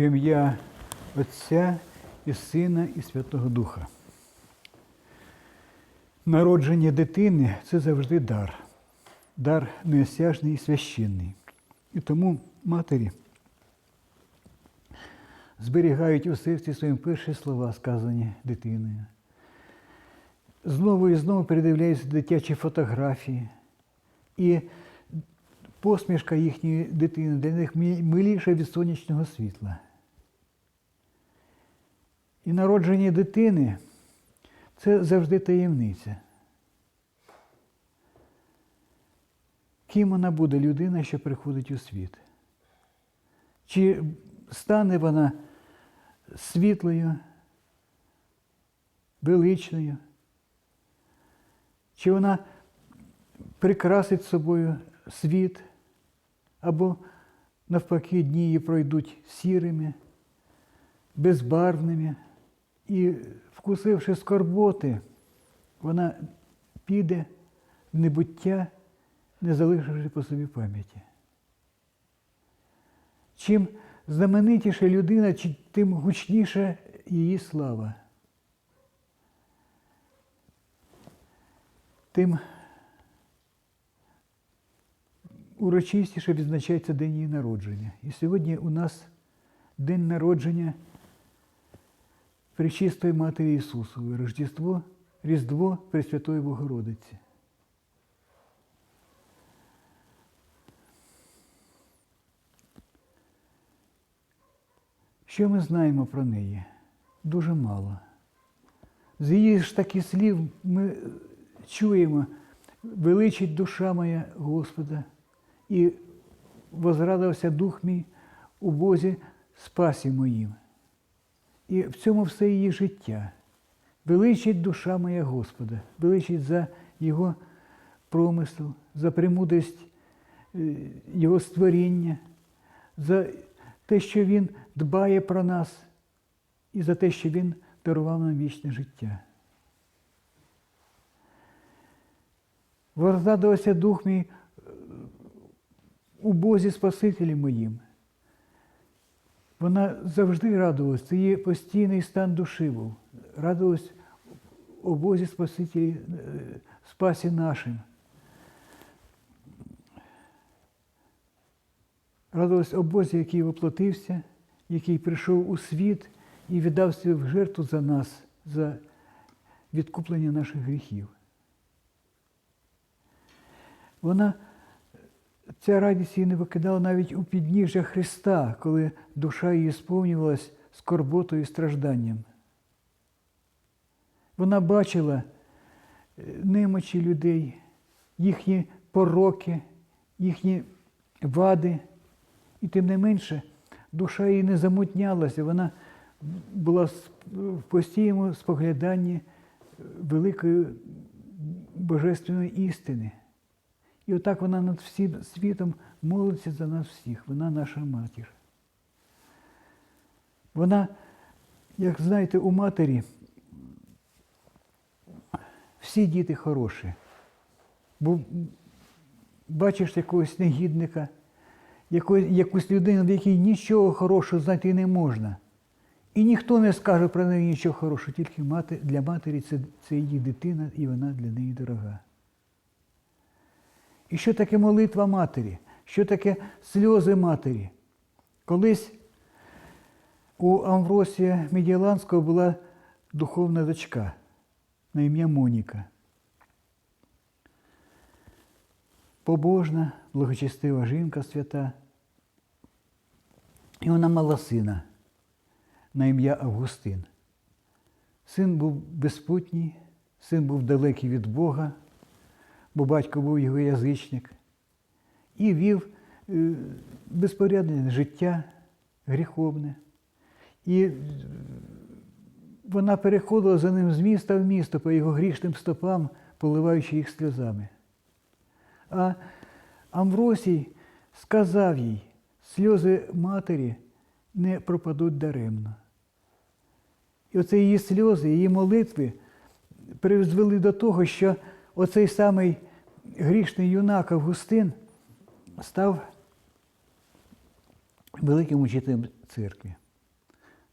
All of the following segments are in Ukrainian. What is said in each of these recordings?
Ім'я Отця і Сина і Святого Духа. Народження дитини це завжди дар. Дар неосяжний і священний. І тому матері зберігають у серці своїм перші слова, сказані дитиною. Знову і знову передивляються дитячі фотографії. І посмішка їхньої дитини для них миліша від сонячного світла. І народження дитини це завжди таємниця. Ким вона буде людина, що приходить у світ? Чи стане вона світлою, величною? Чи вона прикрасить собою світ, або навпаки дні її пройдуть сірими, безбарвними, і, вкусивши скорботи, вона піде в небуття, не залишивши по собі пам'яті. Чим знаменитіша людина, тим гучніша її слава. Тим урочистіше відзначається день її народження. І сьогодні у нас день народження Пречистої Матері Ісусової, Рождество, Різдво Пресвятої Богородиці. Що ми знаємо про неї? Дуже мало. З її ж таких слів ми чуємо, величить душа моя Господа, і возрадався дух мій у Бозі спасі моїм. І в цьому все її життя. Величить душа моя Господа, величить за Його промисел, за премудрість е, Його створіння, за те, що Він дбає про нас, і за те, що Він дарував нам вічне життя. Возрадувався дух мій е, у Бозі Спасителі моїм. Вона завжди радувалась, це її постійний стан душі був. Радувалась у Бозі Спасителі, е, спасі нашим. Радувалась о Бозі, який воплотився, який прийшов у світ і віддався в жертву за нас, за відкуплення наших гріхів. Вона Ця радість її не викидала навіть у підніжжя Христа, коли душа її сповнювалась скорботою і стражданням. Вона бачила е, немочі людей, їхні пороки, їхні вади, і тим не менше душа її не замутнялася, вона була в постійному спогляданні е, великої божественної істини. І отак вона над всім світом молиться за нас всіх. Вона наша матір. Вона, як знаєте, у матері всі діти хороші. Бо бачиш якогось негідника, якусь, якусь людину, в якій нічого хорошого знайти не можна. І ніхто не скаже про неї нічого хорошого, тільки мати, для матері це, це її дитина, і вона для неї дорога. І що таке молитва матері? Що таке сльози матері? Колись у Амвросія Медіаланського була духовна дочка на ім'я Моніка. Побожна, благочестива жінка свята. І вона мала сина на ім'я Августин. Син був безпутній, син був далекий від Бога, бо батько був його язичник, і вів е, безпорядне життя гріховне. І е, вона переходила за ним з міста в місто по його грішним стопам, поливаючи їх сльозами. А Амвросій сказав їй, сльози матері не пропадуть даремно. І оце її сльози, її молитви призвели до того, що оцей самий грішний юнак Августин став великим учителем церкви.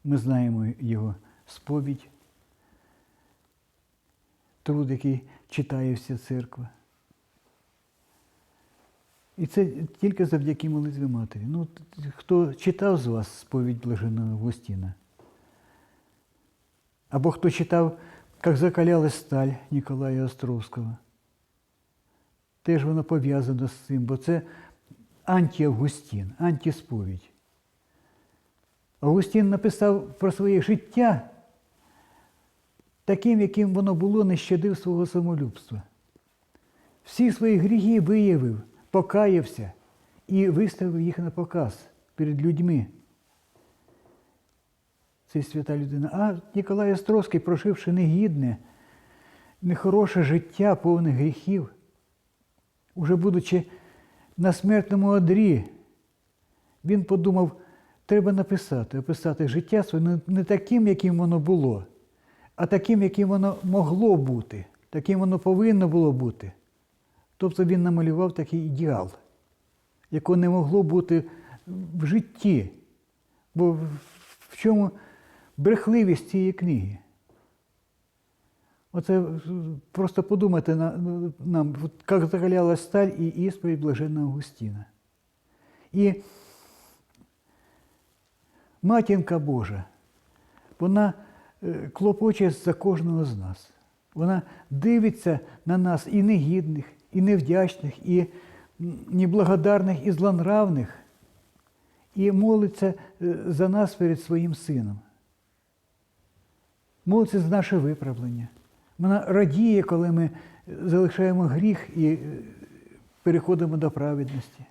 Ми знаємо його сповідь, труд, який читає вся церква. І це тільки завдяки молитві Матері. Ну, хто читав з вас сповідь Блаженого Августіна? Або хто читав, як закалялась сталь Ніколая Островського? Теж воно пов'язано з цим, бо це антиавгустін, антисповідь. Августін написав про своє життя таким, яким воно було, не щадив свого самолюбства. Всі свої гріхи виявив, покаявся і виставив їх на показ перед людьми. Це свята людина. А Ніколай Островський, проживши негідне, нехороше життя, повне гріхів, уже будучи на смертному одрі, він подумав, треба написати, описати життя своє не- таким, яким воно було, а таким, яким воно могло бути, таким воно повинно було бути. Тобто він намалював такий ідеал, якого не могло бути в житті. Бо в чому брехливість цієї книги? Оце просто подумати на, нам, як закалялась сталь і ісповідь Блаженного Августіна. І матінка Божа, вона е, клопоче за кожного з нас. Вона дивиться на нас і негідних, і невдячних, і неблагодарних, і злонравних, і молиться е, за нас перед своїм сином. Молиться за наше виправлення. Вона радіє, коли ми залишаємо гріх і е, переходимо до праведності.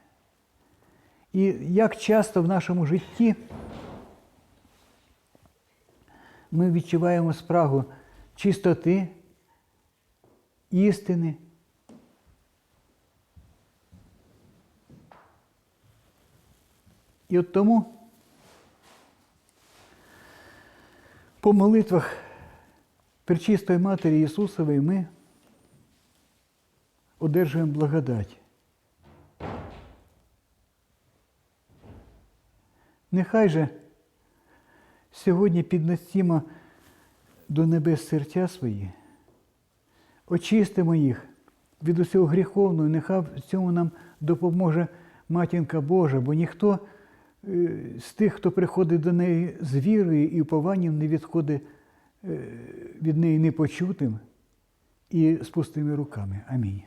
І як часто в нашому житті ми відчуваємо спрагу чистоти, істини. І от тому по молитвах Пречистої Матері Ісусової ми одержуємо благодать. Нехай же сьогодні піднесімо до небес серця свої, очистимо їх від усього гріховного, нехай в цьому нам допоможе Матінка Божа, бо ніхто е, з тих, хто приходить до неї з вірою і упованням, не відходить від неї непочутим і з пустими руками. Амінь.